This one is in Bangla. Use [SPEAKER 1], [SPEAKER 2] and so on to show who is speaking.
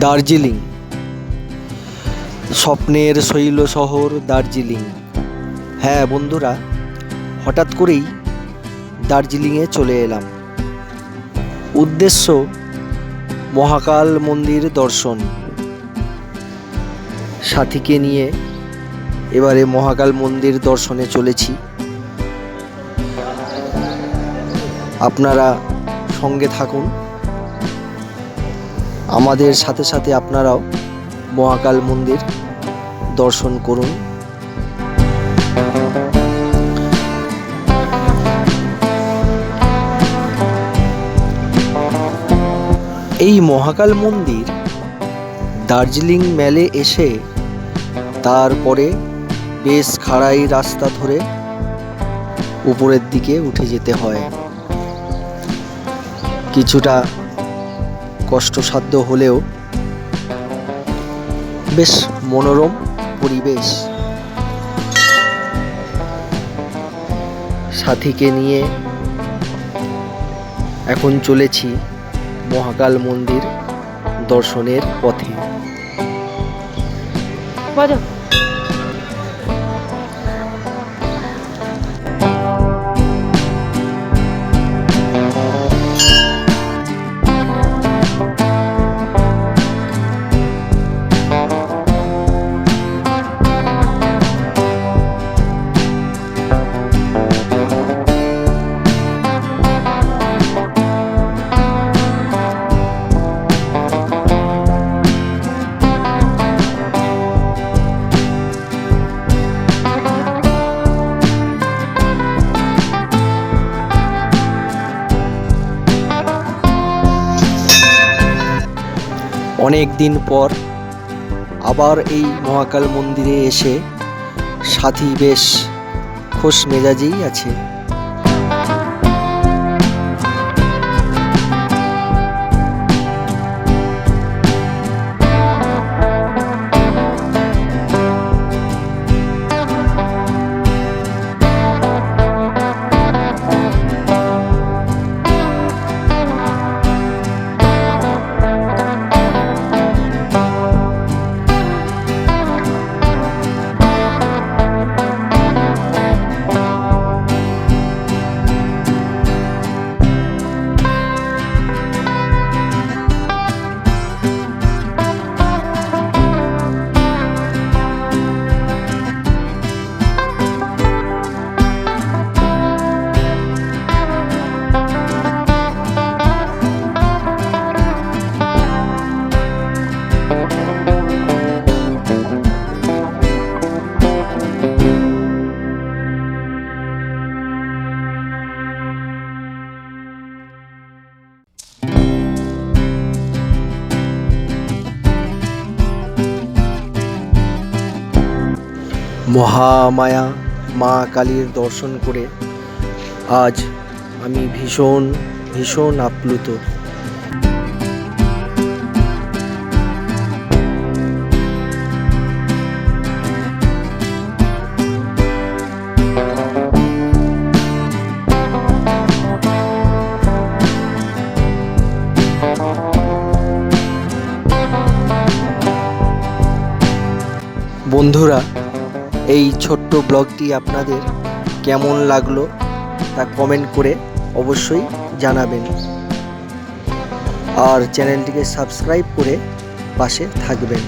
[SPEAKER 1] দার্জিলিং। স্বপ্নের শৈল শহর দার্জিলিং। হ্যাঁ বন্ধুরা, হঠাৎ করেই দার্জিলিংয়ে চলে এলাম। উদ্দেশ্য, মহাকাল মন্দির দর্শন। সাথীকে নিয়ে এবারে মহাকাল মন্দির দর্শনে চলেছি। আপনারা সঙ্গে থাকুন। আমাদের সাথে সাথে আপনারাও মহাকাল মন্দির দর্শন করুন। এই মহাকাল মন্দির দার্জিলিং মেলে এসে তারপরে বেশ খাড়াই রাস্তা ধরে উপরের দিকে উঠে যেতে হয়। কিছুটা কষ্টসাধ্য হলেও বেশ মনোরম পরিবেশ। সাথীকে নিয়ে এখন চলেছি মহাকাল মন্দির দর্শনের পথে। অনেক দিন পর আবার এই মহাকাল মন্দিরে এসে সাথী বেশ খোশ মেজাজেই আছে। মহামায়া মা কালীর দর্শন করে আজ আমি ভীষণ ভীষণ আপ্লুত। বন্ধুরা এই ছোট্ট ব্লগটি আপনাদের কেমন লাগল তা কমেন্ট করে অবশ্যই জানাবেন। আর চ্যানেলটিকে সাবস্ক্রাইব করে পাশে থাকবেন।